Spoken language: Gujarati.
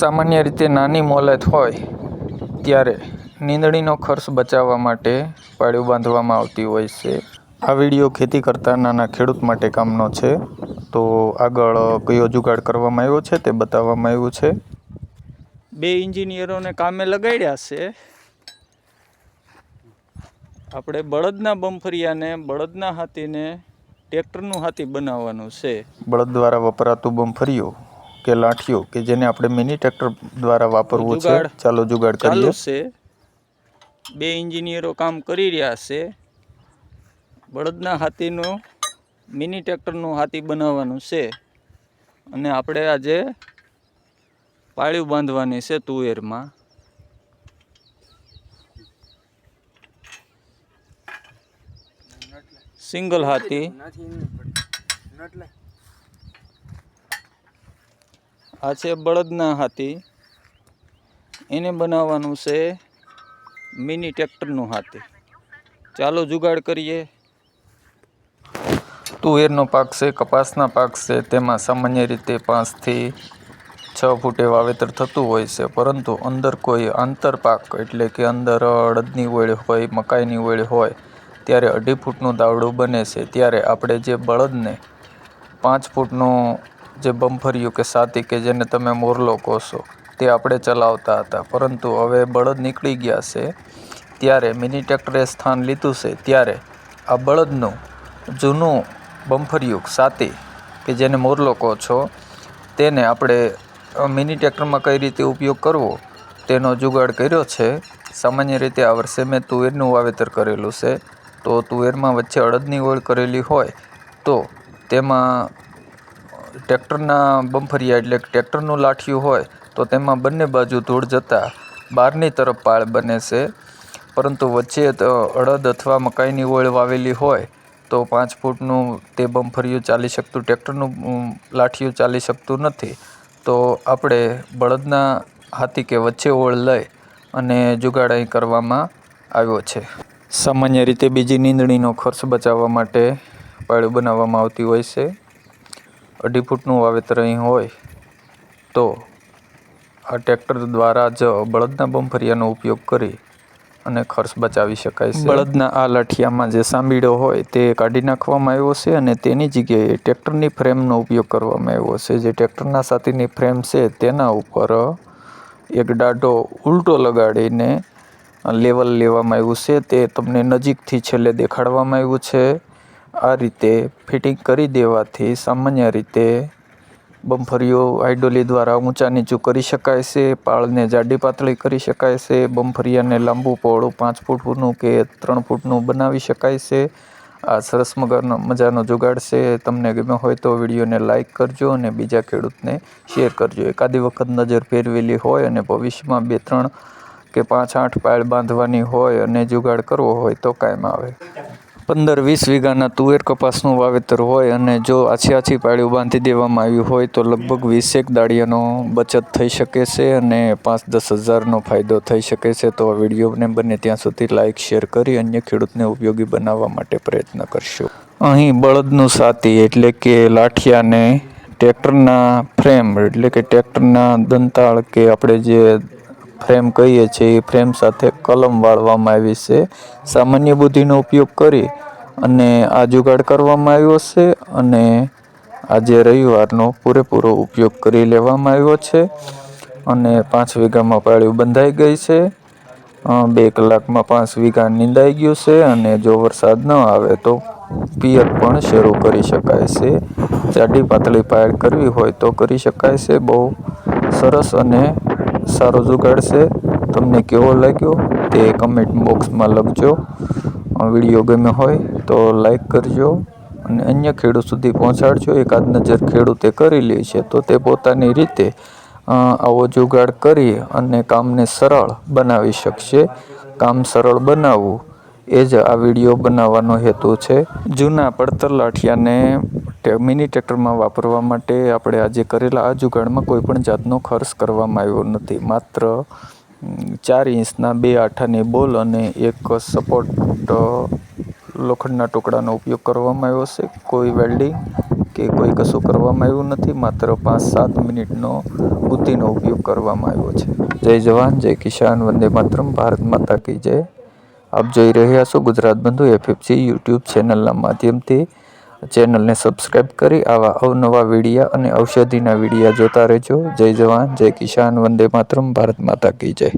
સામાન્ય રીતે નાની મોલત હોય ત્યારે નીંદણીનો ખર્ચ બચાવવા માટે પાળીઓ બાંધવામાં આવતી હોય છે. આ વીડિયો ખેતી કરતા નાના ખેડૂત માટે કામનો છે તો આગળ કયો જુગાડ કરવામાં આવ્યો છે તે બતાવવામાં આવ્યું છે. બે ઇન્જિનિયરોને કામે લગાડ્યા છે. આપણે બળદના બમફરિયાને બળદના હાથીને ટ્રેક્ટરનું હાથી બનાવવાનું છે. બળદ દ્વારા વપરાતું બમફરિયું કે લાઠીઓ કે જેને આપણે મિની ટ્રેક્ટર દ્વારા વાપરવું છે ચાલો જુગાડ કરીએ છે બે એન્જિનિયરો કામ કરી રહ્યા છે બળદના હાથીનો મિની ટ્રેક્ટરનું હાથી બનાવવાનું છે અને આપણે આજે પાળીઓ બાંધવાની છે તુવેરમાં સિંગલ હાથી આ છે બળદના હાથી. એને બનાવવાનું છે મિની ટ્રેક્ટરનું હાથી. ચાલો જુગાડ કરીએ. તુવેરનો પાક છે, કપાસના પાક છે, તેમાં સામાન્ય રીતે પાંચથી છ ફૂટે વાવેતર થતું હોય છે, પરંતુ અંદર કોઈ આંતરપાક એટલે કે અંદર અડદની ઓળ હોય, મકાઈની ઓળ હોય, ત્યારે અઢી ફૂટનું દાવડું બને છે. ત્યારે આપણે જે બળદને પાંચ ફૂટનું જે બમફરિયું કે સાતી કે જેને તમે મોરલો કહો છો, તે આપણે ચલાવતા હતા. પરંતુ હવે બળદ નીકળી ગયા છે. ત્યારે મિની ટ્રેક્ટરે સ્થાન લીધું છે. ત્યારે આ બળદનું જૂનું બમફરિયું સાતી કે જેને મોરલો કહો છો, તેને આપણે મિની ટ્રેક્ટરમાં કઈ રીતે ઉપયોગ કરવો, તેનો જુગાડ કર્યો છે. સામાન્ય રીતે આ વર્ષે મેં તુવેરનું વાવેતર કરેલું છે. તો તુવેરમાં વચ્ચે અડદની ઓળ કરેલી હોય, તો તેમાં ટ્રેક્ટરના બમફરિયા એટલે ટ્રેક્ટરનું લાઠિયું હોય, તો તેમાં બંને બાજુ ધૂળ જતાં બહારની તરફ પાળ બને છે. પરંતુ વચ્ચે અડદ અથવા મકાઈની ઓળ વાવેલી હોય, તો પાંચ ફૂટનું તે બમફરિયું ચાલી શકતું, ટ્રેક્ટરનું લાઠિયું ચાલી શકતું નથી. તો આપણે બળદના હાથી કે વચ્ચે ઓળ લઈ અને જુગાડાઈ કરવામાં આવ્યો છે. સામાન્ય રીતે બીજી નીંદણીનો ખર્ચ બચાવવા માટે પાળું બનાવવામાં આવતી હોય છે. અઢી ફૂટનું વાવેતર અહીં હોય, તો આ ટ્રેક્ટર દ્વારા જ બળદના બમફરિયાનો ઉપયોગ કરી અને ખર્ચ બચાવી શકાય છે. બળદના આ લઠિયામાં જે સાંભળ્યો હોય તે કાઢી નાખવામાં આવ્યો છે અને તેની જગ્યાએ ટ્રેક્ટરની ફ્રેમનો ઉપયોગ કરવામાં આવ્યો છે. જે ટ્રેક્ટરના સાથેની ફ્રેમ છે તેના ઉપર એક ડાઢો ઉલટો લગાડીને લેવલ લેવામાં આવ્યું છે. તે તમને નજીકથી છેલ્લે દેખાડવામાં આવ્યું છે. આ રીતે ફિટિંગ કરી દેવાથી સામાન્ય રીતે બમ્ફરીઓ હાઇડોલી દ્વારા ઊંચા નીચું કરી શકાય છે, પાળને જાડી પાતળી કરી શકાય છે બમ્ફરિયાને લાંબુ પહોળું પાંચ ફૂટનું કે ત્રણ ફૂટનું બનાવી શકાય છે. આ સરસ મગરનો મજાનો જુગાડ છે. તમને ગમે હોય તો વિડીયોને લાઇક કરજો અને બીજા ખેડૂતને શેર કરજો. એકાદી વખત નજર ફેરવેલી હોય અને ભવિષ્યમાં બે, ત્રણ કે પાંચ, આઠ પાયલ બાંધવાની હોય અને જુગાડ કરવો હોય તો કાયમ આવે. પંદર, વીસ વીઘાના તુવેર કપાસનું વાવેતર હોય અને જો આછી આછી પાળીઓ બાંધી દેવામાં આવી હોય તો લગભગ વીસેક દાળિયાનો બચત થઈ શકે છે અને પાંચ, દસ હજારનો ફાયદો થઈ શકે છે. તો આ વિડીયોને બને ત્યાં સુધી લાઇક શેર કરી અન્ય ખેડૂતને ઉપયોગી બનાવવા માટે પ્રયત્ન કરશો. અહીં બળદનું સાતી એટલે કે લાઠિયાને ટ્રેક્ટરના ફ્રેમ, એટલે કે ટ્રેક્ટરના દંતાળ કે આપણે જે ફ્રેમ કહીએ છીએ, એ ફ્રેમ સાથે કલમ વાળવામાં આવી છે. સામાન્ય બુદ્ધિનો ઉપયોગ કરી અને આ જુગાડ કરવામાં આવ્યો છે અને આજે રવિવારનો પૂરેપૂરો ઉપયોગ કરી લેવામાં આવ્યો છે અને પાંચ વીઘામાં પાળ્યું બંધાઈ ગઈ છે. બે કલાકમાં પાંચ વીઘા નિંદાઈ ગયું છે અને જો વરસાદ ન આવે તો પિયત પણ શરૂ કરી શકાય છે. જાડી પાતળી પાયર કરવી હોય તો કરી શકાય છે. બહુ સરસ અને સારો જુગાડ છે. તમને કેવો લાગ્યો તે કમેન્ટ બોક્સમાં લખજો. વીડિયો ગમ્યો હોય તો લાઈક કરજો અને અન્ય ખેડૂત સુધી પહોંચાડજો. એકાદ નજર ખેડૂતે કરી લે છે તો તે પોતાની રીતે આવો જુગાડ કરી અને કામને સરળ બનાવી શકશે. કામ સરળ બનાવવું. એ જ આ વીડિયો બનાવવાનો હેતુ છે. જૂના પડતર લાઠિયાને મિની ટ્રેક્ટરમાં વાપરવા માટે આપણે આજે કરેલા આ જુગાડમાં કોઈ પણ જાતનો ખર્ચ કરવામાં આવ્યો નથી. માત્ર ચાર ઇંચના બે આઠાની બોલ અને એક સપોર્ટ લોખંડના ટુકડાનો ઉપયોગ કરવામાં આવ્યો છે કોઈ વેલ્ડિંગ કે કોઈ કશું કરવામાં આવ્યું નથી. માત્ર પાંચ સાત મિનિટનો બુદ્ધિનો ઉપયોગ કરવામાં આવ્યો છે. જય જવાન, જય કિસાન, વંદે માતરમ, ભારત માતા કી જય. આપ જોઈ રહ્યા છો ગુજરાત બંધુ એફએફસી યુટ્યુબ ચેનલના માધ્યમથી. ચેનલને સબસ્ક્રાઈબ કરી આવા અવનવા વિડીયા અને ઔષધિના વિડીયા જોતા રહેજો. જય જવાન, જય કિસાન, વંદે માતરમ, ભારત માતા કી જય.